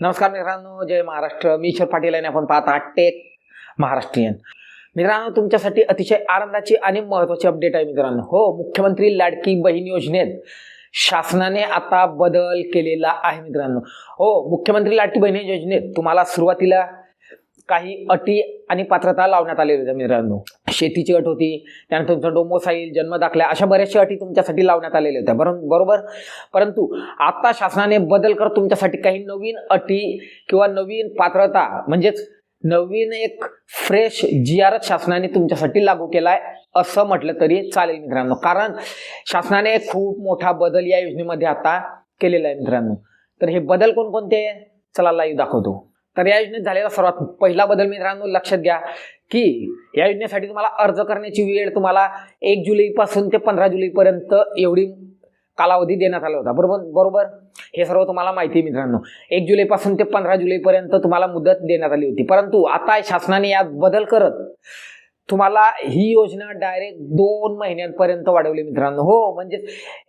नमस्कार मित्रांनो जय महाराष्ट्र. मी ईश्वर पाटील आणि आपण पाहता टेक महाराष्ट्रीयन मित्रांनो तुमच्यासाठी अतिशय आनंदाची आणि महत्वाची अपडेट आहे मित्रांनो. हो मुख्यमंत्री लाडकी बहीण योजनेत शासनाने आता बदल केलेला आहे मित्रांनो. हो मुख्यमंत्री लाडकी बहीण योजनेत तुम्हाला सुरुवातीला काही अटी आणि पात्रता लावण्यात आलेली होत्या मित्रांनो. शेतीची अट होती त्यानंतर तुमचं डोमोसाईल जन्म जन्मदाखल्या अशा बऱ्याचशा अटी तुमच्यासाठी लावण्यात आलेल्या होत्या. बरोबर बरोबर? परंतु आता शासनाने बदल करत तुमच्यासाठी काही नवीन अटी किंवा नवीन पात्रता म्हणजेच नवीन एक फ्रेश जी आर शासनाने तुमच्यासाठी लागू केलाय असं म्हटलं तरी चालेल मित्रांनो. कारण शासनाने खूप मोठा बदल या योजनेमध्ये आता केलेला आहे मित्रांनो. तर हे बदल कोणकोणते? चला लाईव्ह दाखवतो. तर या योजनेत झालेला सर्वात पहिला बदल मित्रांनो लक्षात घ्या की या योजनेसाठी तुम्हाला अर्ज करण्याची वेळ तुम्हाला एक जुलैपासून ते पंधरा जुलैपर्यंत एवढी कालावधी देण्यात आला होता. बरोबर? बरोबर? हे सर्व तुम्हाला माहिती आहे मित्रांनो. एक जुलैपासून ते पंधरा जुलैपर्यंत तुम्हाला मुदत देण्यात आली होती. परंतु आता शासनाने यात बदल करत तुम्हाला ही योजना डायरेक्ट दोन महिन्यांपर्यंत वाढवली मित्रांनो. हो म्हणजे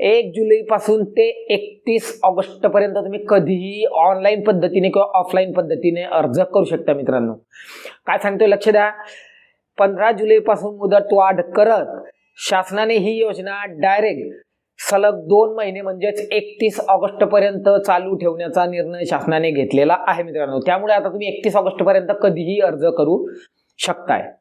एक जुलैपासून ते एकतीस ऑगस्टपर्यंत तुम्ही कधीही ऑनलाईन पद्धतीने किंवा ऑफलाईन पद्धतीने अर्ज करू शकता मित्रांनो. काय सांगतोय लक्ष द्या. पंधरा जुलैपासून मुदत वाढ करत शासनाने ही योजना डायरेक्ट सलग दोन महिने म्हणजेच एकतीस ऑगस्ट पर्यंत चालू ठेवण्याचा निर्णय शासनाने घेतलेला आहे मित्रांनो. त्यामुळे आता तुम्ही एकतीस ऑगस्ट पर्यंत कधीही अर्ज करू शकताय.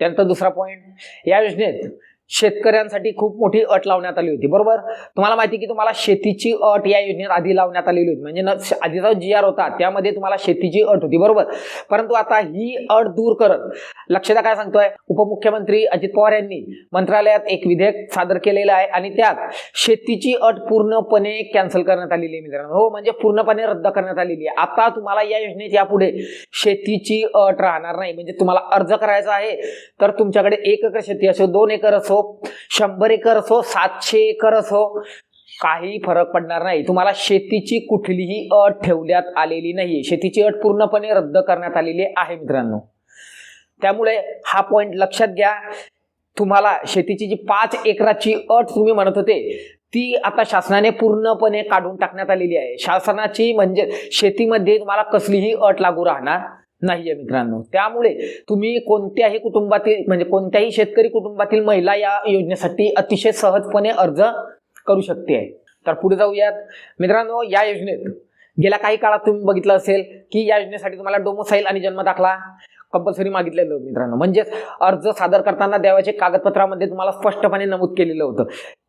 त्यानंतर दुसरा पॉईंट या योजनेत शेतकऱ्यांसाठी खूप मोठी अट लावण्यात आली होती. बरोबर? तुम्हाला माहिती की तुम्हाला शेतीची अट या योजनेत आधी लावण्यात आलेली होती. म्हणजे आधीचा जी आर होता त्यामध्ये तुम्हाला शेतीची अट होती. बरोबर? परंतु आता ही अट दूर करत लक्षात काय सांगतोय? उपमुख्यमंत्री अजित पवार यांनी मंत्रालयात एक विधेयक सादर केलेलं आहे आणि त्यात शेतीची अट पूर्णपणे कॅन्सल करण्यात आलेली आहे मित्रांनो. हो म्हणजे पूर्णपणे रद्द करण्यात आलेली आहे. आता तुम्हाला या योजनेत यापुढे शेतीची अट राहणार नाही. म्हणजे तुम्हाला अर्ज करायचा आहे तर तुमच्याकडे एक एकर शेती असो दोन एकर असो शंभर एकर असो सातशे एकर असो काही फरक पडणार नाही. तुम्हाला शेतीची कुठलीही अट ठेवण्यात आलेली नाही शेतीची अट पूर्णपणे रद्द करण्यात आलेली आहे मित्रांनो. त्यामुळे हा पॉइंट लक्षात घ्या. तुम्हाला शेतीची जी पाच एकराची अट तुम्ही म्हणत होते ती आता शासनाने पूर्णपणे काढून टाकण्यात आलेली आहे. शासनाची म्हणजे शेतीमध्ये तुम्हाला कसलीही अट लागू राहणार नाहीये मित्रांनो. त्यामुळे तुम्ही कोणत्याही कुटुंबातील म्हणजे कोणत्याही शेतकरी कुटुंबातील महिला या योजनेसाठी अतिशय सहजपणे अर्ज करू शकते. आहे तर पुढे जाऊयात. मित्रांनो या योजनेत गेल्या काही काळात तुम्ही बघितलं असेल की या योजनेसाठी तुम्हाला डोमोसाईल आणि जन्म दाखला कंपल्सरी मागितलेलं मित्रांनो. म्हणजेच अर्ज सादर करताना द्यावाचे कागदपत्रामध्ये तुम्हाला स्पष्टपणे नमूद केलेलं होतं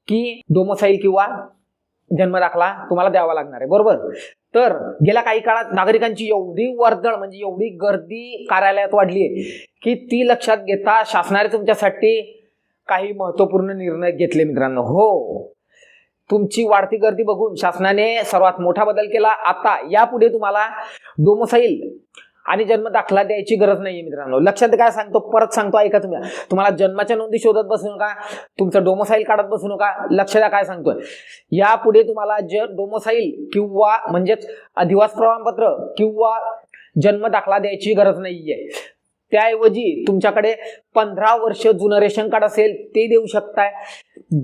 की डोमोसाईल किंवा जन्मदाखला तुम्हाला द्यावा लागणार आहे. बरोबर? तर गेल्या काही काळात नागरिकांची एवढी वर्दळ म्हणजे एवढी गर्दी कार्यालयात वाढली आहे की ती लक्षात घेता शासनाने तुमच्यासाठी काही महत्त्वपूर्ण निर्णय घेतले मित्रांनो. हो. तुमची वाढती गर्दी बघून शासनाने सर्वात मोठा बदल केला. आता यापुढे तुम्हाला डोमोसाईल आणि जन्म दाखला द्यायची गरज नाहीये मित्रांनो. लक्षात काय सांगतो? परत सांगतो ऐका तुम्ही. तुम्हाला जन्माच्या नोंदी शोधत बसू नका. तुमचं डोमोसाईल काढत बसू नका. लक्षात काय सांगतोय? यापुढे तुम्हाला ज डोमोसाईल किंवा म्हणजेच अधिवास प्रमाणपत्र किंवा जन्म दाखला द्यायची गरज नाहीये. त्याऐवजी तुमच्याकडे पंधरा वर्ष जुनं रेशन कार्ड असेल ते देऊ शकताय.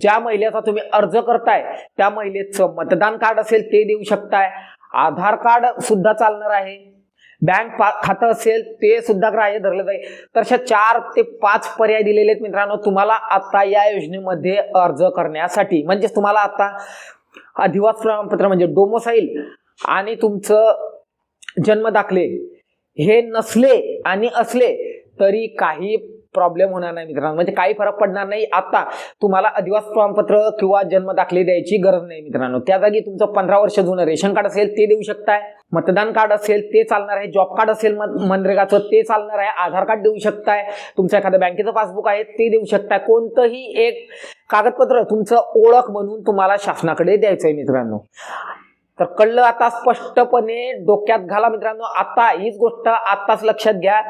ज्या महिलेचा तुम्ही अर्ज करताय त्या महिलेचं मतदान कार्ड असेल ते देऊ शकताय. आधार कार्ड सुद्धा चालणार आहे. बँक पा- खातं असेल ते सुद्धा ग्राह्य धरलं जाईल. तर अशा चार ते पाच पर्याय दिलेले आहेत मित्रांनो. तुम्हाला आता या योजनेमध्ये अर्ज करण्यासाठी म्हणजेच तुम्हाला आता अधिवास प्रमाणपत्र म्हणजे डोमोसाईल आणि तुमचं जन्म दाखले हे नसले आणि असले तरी काही प्रॉब्लेम होणार नाही मित्रांनो. म्हणजे काही फरक पडणार नाही. आता तुम्हाला अधिवास प्रमाणपत्र किंवा जन्म दाखले द्यायची गरज नाही मित्रांनो. त्या जागी तुमचं पंधरा वर्ष जुनं रेशन कार्ड असेल ते देऊ शकताय. मतदान कार्ड असेल ते चालणार आहे. जॉब कार्ड असेल मनरेगाचं ते चालणार आहे. आधार कार्ड देऊ शकताय. तुमचं एखादं बँकेचं पासबुक आहे ते देऊ शकताय. कोणतंही एक कागदपत्र तुमचं ओळख म्हणून तुम्हाला शासनाकडे द्यायचं आहे मित्रांनो. तर कळलं आता स्पष्टपणे डोक्यात घाला मित्रांनो. आता हीच गोष्ट आताच लक्षात घ्या.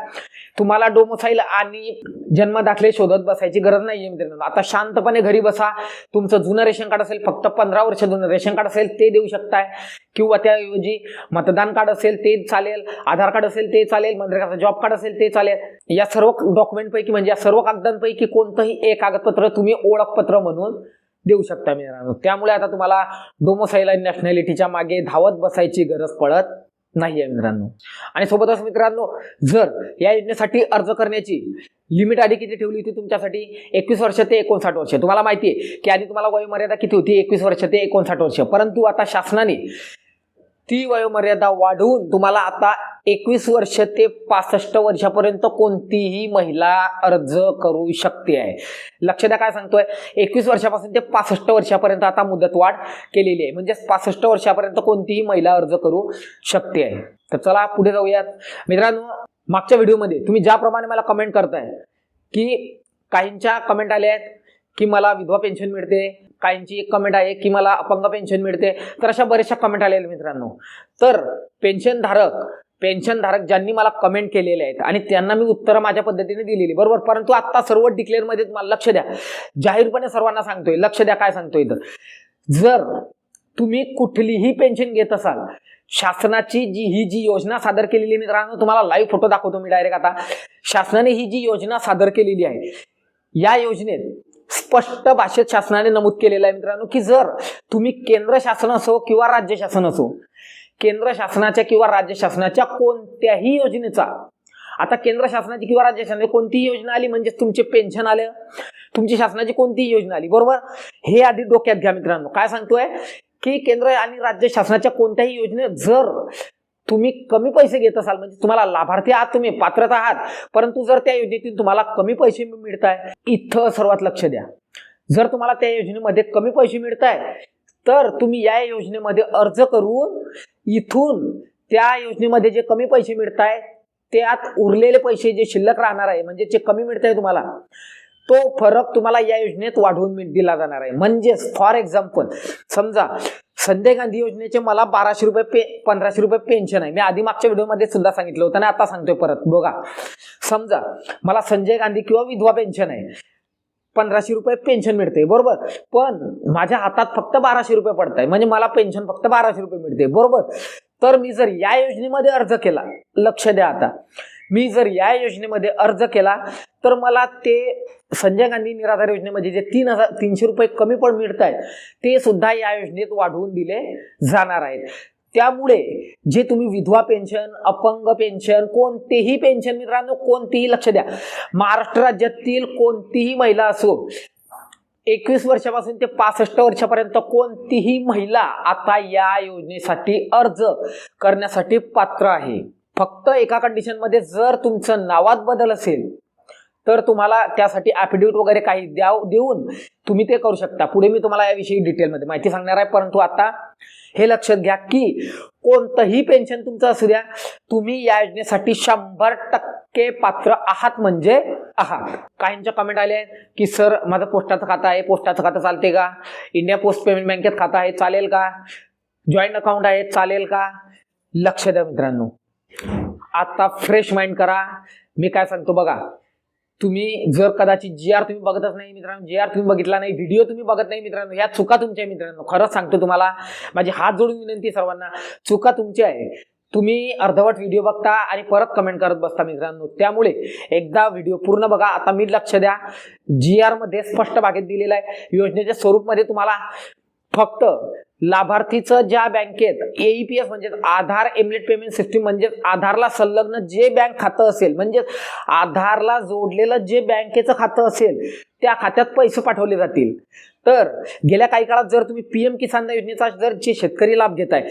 तुम्हाला डोमोसाईल आणि जन्म दाखले शोधत बसायची गरज नाहीये मित्रांनो. आता शांतपणे घरी बसा. तुमचं जुनं रेशन कार्ड असेल फक्त पंधरा वर्ष जुनं रेशन कार्ड असेल ते देऊ शकताय. किंवा त्याऐवजी मतदान कार्ड असेल ते चालेल. आधार कार्ड असेल ते चालेल. मनरेगाचं जॉब कार्ड असेल ते चालेल. या सर्व डॉक्युमेंटपैकी म्हणजे या सर्व कागदांपैकी कोणतंही एक कागदपत्र तुम्ही ओळखपत्र म्हणून देऊ शकता मित्रांनो. त्यामुळे आता तुम्हाला डोमोसाईला नॅशनॅलिटीच्या मागे धावत बसायची गरज पडत नाही आहे मित्रांनो. आणि सोबतच मित्रांनो जर या योजनेसाठी अर्ज करण्याची लिमिट आधी किती ठेवली होती तुमच्यासाठी? एकवीस वर्ष ते एकोणसाठ वर्ष. तुम्हाला माहिती आहे की आधी तुम्हाला वयोमर्यादा किती होती? एकवीस वर्ष ते एकोणसाठ वर्ष. परंतु आता शासनाने ती वयोमर्यादा वाढवून तुम्हाला आता एकवीस वर्ष ते पासष्ट वर्षापर्यंत कोणतीही महिला अर्ज करू शकते आहे. लक्ष द्या काय सांगतोय. एकवीस वर्षापासून ते पासष्ट वर्षापर्यंत आता मुदतवाढ केलेली आहे. म्हणजे पासष्ट वर्षापर्यंत कोणतीही महिला अर्ज करू शकते आहे. तर चला पुढे जाऊयात. मित्रांनो मागच्या व्हिडिओमध्ये तुम्ही ज्याप्रमाणे मला कमेंट करताय की काहींच्या कमेंट आल्या आहेत की मला विधवा पेन्शन मिळते काहींची एक कमेंट आहे की मला अपंग पेन्शन मिळते तर अशा बऱ्याचशा कमेंट आलेल्या मित्रांनो. तर पेन्शनधारक पेन्शनधारक ज्यांनी मला कमेंट केलेले आहेत आणि त्यांना मी उत्तरं माझ्या पद्धतीने दिलेली. बरोबर? परंतु आत्ता सर्व डिक्लेअरमध्ये तुम्हाला लक्ष द्या. जाहीरपणे सर्वांना सांगतोय. लक्ष द्या काय सांगतोय तर जर तुम्ही कुठलीही पेन्शन घेत असाल शासनाची जी ही जी योजना सादर केलेली मित्रांनो तुम्हाला लाईव्ह फोटो दाखवतो मी डायरेक्ट आता. शासनाने ही जी योजना सादर केलेली आहे या योजनेत स्पष्ट भाषेत शासनाने नमूद केलेलं आहे मित्रांनो की जर तुम्ही केंद्र शासन असो किंवा राज्य शासन असो केंद्र शासनाच्या किंवा राज्य शासनाच्या कोणत्याही योजनेचा. आता केंद्र शासनाची किंवा राज्य शासनाची कोणतीही योजना आली म्हणजे तुमचे पेन्शन आलं. तुमची शासनाची कोणतीही योजना आली बरोबर? हे आधी डोक्यात घ्या मित्रांनो. काय सांगतोय? की केंद्र आणि राज्य शासनाच्या कोणत्याही योजनेत जर तुम्ही कमी पैसे घेत असाल म्हणजे तुम्हाला लाभार्थी आहात तुम्ही पात्रता आहात परंतु जर त्या योजनेतून तुम्हाला कमी पैसे मिळत आहे इथं सर्वात लक्ष द्या. जर तुम्हाला त्या योजनेमध्ये कमी पैसे मिळत आहे तर तुम्ही या योजनेमध्ये अर्ज करून इथून त्या योजनेमध्ये जे कमी पैसे मिळत आहे त्यात उरलेले पैसे जे शिल्लक राहणार आहे म्हणजे जे कमी मिळत आहे तुम्हाला तो फरक तुम्हाला या योजनेत वाढवून दिला जाणार आहे. म्हणजेच फॉर एक्झाम्पल समजा संजय गांधी योजनेचे मला बाराशे रुपये पे पंधराशे रुपये पेन्शन आहे. मी आधी मागच्या व्हिडिओमध्ये सुद्धा सांगितलं होतं आणि आता सांगतोय परत. बघा समजा मला संजय गांधी किंवा विधवा पेन्शन आहे. पंधराशे रुपये पेन्शन मिळते बरोबर? पण माझ्या हातात फक्त बाराशे रुपये पडत आहे म्हणजे मला पेन्शन फक्त बाराशे रुपये मिळते बरोबर? तर मी जर या योजनेमध्ये अर्ज केला लक्ष द्या आता. मी जर या योजनेमध्ये अर्ज केला तर मला ते संजय गांधी निराधार योजनेमध्ये जे तीन हजार तीनशे रुपये कमी पण मिळत आहेत ते सुद्धा या योजनेत वाढवून दिले जाणार आहेत. त्यामुळे जे तुम्ही विधवा पेन्शन अपंग पेन्शन कोणतेही पेन्शन मित्रांनो कोणतेही लक्ष द्या. महाराष्ट्र राज्यातील कोणतीही महिला असो एकवीस वर्षापासून ते पासष्ट वर्षापर्यंत कोणतीही महिला आता या योजनेसाठी अर्ज करण्यासाठी पात्र आहे. फक्त एका कंडिशनमध्ये जर तुमचं नावात बदल असेल तर तुम्हाला त्यासाठी ॲफिडेविट वगैरे काही द्या देऊन तुम्ही ते करू शकता. पुढे मी तुम्हाला याविषयी डिटेलमध्ये माहिती सांगणार आहे परंतु आता हे लक्षात घ्या की कोणतंही पेन्शन तुमचं असू द्या तुम्ही या योजनेसाठी शंभर टक्के पात्र आहात म्हणजे आहात. काहींच्या कमेंट आले आहेत की सर माझं पोस्टाचं खातं आहे पोस्टाचं खातं चालते का? इंडिया पोस्ट पेमेंट बँकेत खातं आहे चालेल का? जॉईंट अकाउंट आहे चालेल का? लक्ष द्या मित्रांनो. आता फ्रेश माइंड करा. मी काय सांगतो बघा तुम्ही जर कदाचित जी आर तुम्ही बघतच नाही मित्रांनो जी आर तुम्ही बघितला नाही व्हिडिओ तुम्ही बघत नाही मित्रांनो या चुका तुमच्या मित्रांनो. खरंच सांगतो तुम्हाला माझी हात जोडून विनंती आहे सर्वांना. चुका तुमची आहे. तुम्ही अर्धवट व्हिडिओ बघता आणि परत कमेंट करत बसता मित्रांनो. त्यामुळे एकदा व्हिडिओ पूर्ण बघा. आता मी लक्ष द्या. जी आरमध्ये स्पष्ट भागेत दिलेलं आहे. योजनेच्या स्वरूपमध्ये तुम्हाला फक्त लाभार्थीचं ज्या बँकेत एईपीएस म्हणजे आधार एमलेट पेमेंट सिस्टीम म्हणजे आधारला संलग्न जे बँक खातं असेल म्हणजे आधारला जोडलेलं जे बँकेचं खातं असेल त्या खात्यात पैसे पाठवले जातील. तर गेल्या काही काळात जर तुम्ही पीएम किसान योजनेचा जर जे शेतकरी लाभ घेत आहे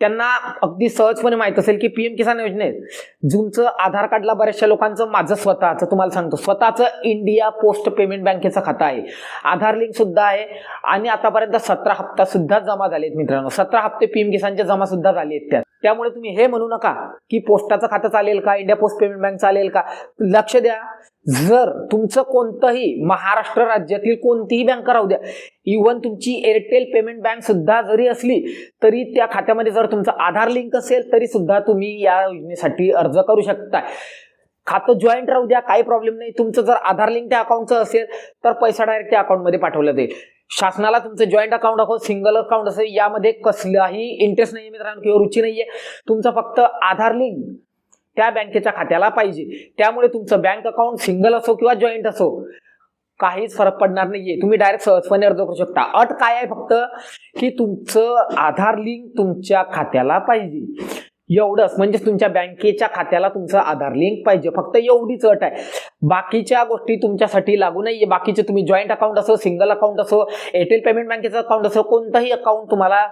त्यांना अगदी सहजपणे माहीत असेल की पीएम किसान योजनेत तुमचं आधार कार्डला बऱ्याचशा लोकांचं माझं स्वतःचं तुम्हाला सांगतो. स्वतःचं इंडिया पोस्ट पेमेंट बँकेचं खातं आहे. आधार लिंक सुद्धा आहे आणि आतापर्यंत सतरा हप्ता सुद्धा जमा झालेत मित्रांनो. सतरा हप्ते पीएम किसानचे जमा सुद्धा झाले आहेत त्यात. त्यामुळे तुम्ही हे म्हणू नका की पोस्टाचं खातं चालेल का? इंडिया पोस्ट पेमेंट बँक चालेल का? लक्ष द्या. जर तुमचं कोणतंही महाराष्ट्र राज्यातील कोणतीही बँक राहू द्या इव्हन तुमची एअरटेल पेमेंट बँक सुद्धा जरी असली तरी त्या खात्यामध्ये जर तुमचं आधार लिंक असेल तरी सुद्धा तुम्ही या योजनेसाठी अर्ज करू शकता खातं जॉईंट राहू द्या काही प्रॉब्लेम नाही. तुमचं जर आधार लिंक त्या अकाउंटचं असेल तर पैसा डायरेक्ट त्या अकाउंटमध्ये पाठवला जाईल. शासनाला तुमचं जॉईंट अकाउंट असो सिंगल अकाउंट असेल यामध्ये कसलाही इंटरेस्ट नाही मित्रांनो किंवा रुची नाहीये. तुमचं फक्त आधार लिंक त्या बँकेच्या खात्याला पाहिजे. त्यामुळे तुमचं बँक अकाउंट सिंगल असो किंवा जॉईंट असो काहीच फरक पडणार नाहीये. तुम्ही डायरेक्ट सहजपणे अर्ज करू शकता. अट काय आहे फक्त? की तुमचं आधार लिंक तुमच्या खात्याला पाहिजे. एवढंच. म्हणजे तुमच्या बँकेच्या खात्याला तुमचं आधार लिंक पाहिजे. फक्त एवढीच अट आहे. बाकीच्या गोष्टी तुमच्यासाठी लागू नाहीये. बाकीचे तुम्ही जॉईंट अकाउंट असो सिंगल अकाउंट असो एअरटेल पेमेंट बँकेचं अकाउंट असो कोणतंही अकाउंट तुम्हाला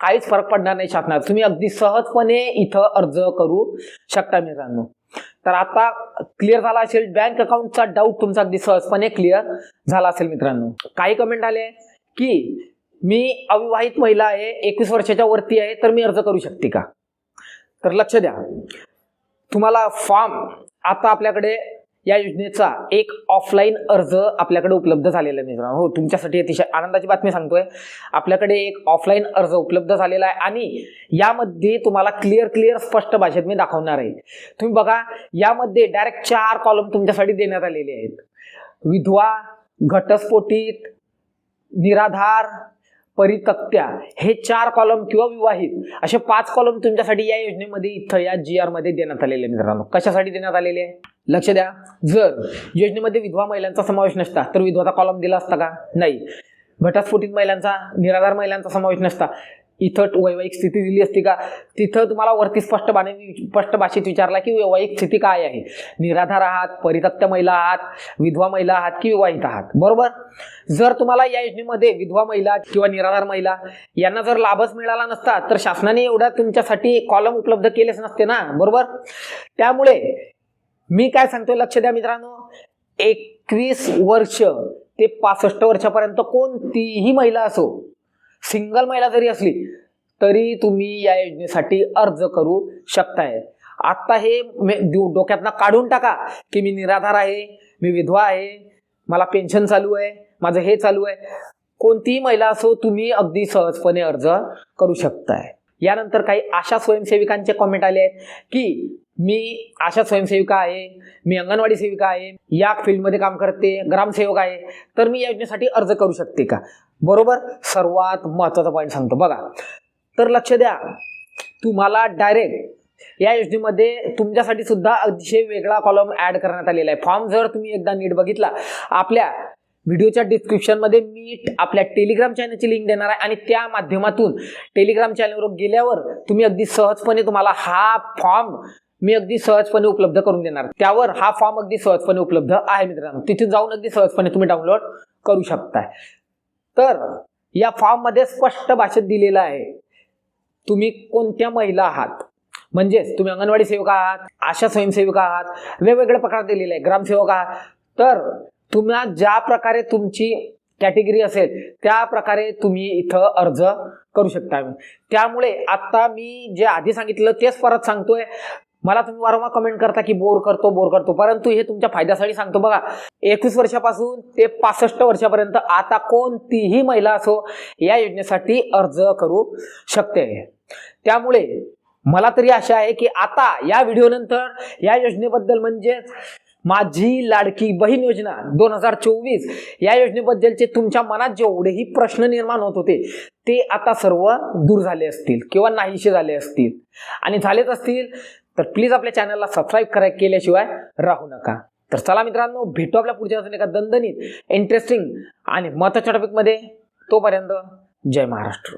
काहीच फरक पडणार नाही शासनात तुम्ही अगदी सहजपणे इथं अर्ज करू शकता मित्रांनो. तर आता क्लिअर झाला असेल बँक अकाउंटचा डाऊट तुमचा अगदी सहजपणे क्लिअर झाला असेल मित्रांनो. काही कमेंट आले? की मी अविवाहित महिला आहे एकवीस वर्षाच्या वरती आहे तर मी अर्ज करू शकते का? तर लक्ष द्या. तुम्हाला फॉर्म आता आपल्याकडे या योजनेचा एक ऑफलाईन अर्ज आपल्याकडे उपलब्ध झालेला आहे मित्रांनो. हो तुमच्यासाठी अतिशय आनंदाची बातमी सांगतोय. आपल्याकडे एक ऑफलाईन अर्ज उपलब्ध झालेला आहे आणि यामध्ये तुम्हाला क्लिअर क्लिअर स्पष्ट भाषेत मी दाखवणार आहे. तुम्ही बघा यामध्ये डायरेक्ट चार कॉलम तुमच्यासाठी देण्यात आलेले आहेत. विधवा घटस्फोटित निराधार परितक्त्या हे चार कॉलम किंवा विवाहित असे पाच कॉलम तुमच्यासाठी या योजनेमध्ये इथं या जी आरमध्ये देण्यात आलेले आहे मित्रांनो. कशासाठी देण्यात आलेले आहे? लक्ष द्या. जर योजनेमध्ये विधवा महिलांचा समावेश नसता तर विधवाचा कॉलम दिला असता का? नाही. घटस्फोटित महिलांचा निराधार महिलांचा समावेश नसता. इथं वैवाहिक स्थिती दिली असती का? तिथं तुम्हाला वरती स्पष्ट बाणे स्पष्ट भाषेत विचारला की वैवाहिक स्थिती काय आहे? निराधार आहात परितक्त्य महिला आहात विधवा महिला आहात की विवाहित आहात? बरोबर? जर तुम्हाला या योजनेमध्ये विधवा महिला किंवा निराधार महिला यांना जर लाभच मिळाला नसता तर शासनाने एवढा तुमच्यासाठी कॉलम उपलब्ध केलेच नसते ना? बरोबर? त्यामुळे मी काय सांगतोय लक्ष द्या मित्रांनो. एकवीस वर्ष ते पासष्ट वर्षापर्यंत कोणतीही महिला असो सिंगल महिला जरी असली तरी तुम्ही या योजनेसाठी अर्ज करू शकताय. आत्ता हे मे- डोक्यातनं काढून टाका की मी निराधार आहे मी विधवा आहे मला पेन्शन चालू आहे माझं हे चालू आहे. कोणतीही महिला असो तुम्ही अगदी सहजपणे अर्ज करू शकताय. यानंतर काही आशा स्वयंसेविकांचे कॉमेंट आले आहेत की मी आशा स्वयंसेविका आहे मी अंगणवाडी सेविका आहे या फील्डमध्ये काम करते ग्रामसेवक आहे तर मी या योजनेसाठी अर्ज करू शकते का? बरोबर? सर्वात महत्त्वाचा पॉईंट सांगतो. बघा तर लक्ष द्या तुम्हाला डायरेक्ट या योजनेमध्ये तुमच्यासाठी सुद्धा अतिशय वेगळा कॉलम ॲड करण्यात आलेला आहे. फॉर्म जर तुम्ही एकदा नीट बघितला आपल्या व्हिडिओच्या डिस्क्रिप्शनमध्ये मी आपल्या टेलिग्राम चॅनलची लिंक देणार आहे. आणि त्या माध्यमातून टेलिग्राम चॅनलवर गेल्यावर तुम्ही अगदी सहजपणे तुम्हाला हा फॉर्म मी अगदी सहजपणे उपलब्ध करून देणार. त्यावर हा फॉर्म अगदी सहजपणे उपलब्ध आहे मित्रांनो. तिथे जाऊन अगदी सहजपणे तुम्ही डाउनलोड करू शकताय. तर या फॉर्ममध्ये स्पष्ट भाषेत दिलेलं आहे तुम्ही कोणत्या महिला आहात? म्हणजेच तुम्ही अंगणवाडी सेविका आहात आशा स्वयंसेविका आहात वेगवेगळ्या प्रकार दिलेले आहे ग्रामसेवक आहात. तर तुम्हाला ज्या प्रकारे तुमची कॅटेगरी असेल त्या प्रकारे तुम्ही इथं अर्ज करू शकता. त्यामुळे आता मी जे आधी सांगितलं तेच परत सांगतोय. मला तुम्ही वारंवार कमेंट करता की बोर करतो बोर करतो. परंतु हे तुमच्या फायद्यासाठी सांगतो बघा. एकवीस वर्षापासून ते पासष्ट वर्षापर्यंत आता कोणतीही महिला असो या योजनेसाठी अर्ज करू शकते. त्यामुळे मला तरी आशा आहे की आता या व्हिडिओनंतर या योजनेबद्दल म्हणजेच माझी लाडकी बहीण योजना दोन हजार चोवीस या योजनेबद्दलचे तुमच्या मनात जेवढेही प्रश्न निर्माण होत होते ते आता सर्व दूर झाले असतील किंवा नाहीसे झाले असतील. आणि झालेच असतील तर प्लीज आपल्या चॅनलला सबस्क्राईब कराय केल्याशिवाय राहू नका. तर चला मित्रांनो भेटू आपल्या पुढच्या अजून एका दणदणीत इंटरेस्टिंग आणि महत्त्वाच्या टॉपिकमध्ये तोपर्यंत जय महाराष्ट्र.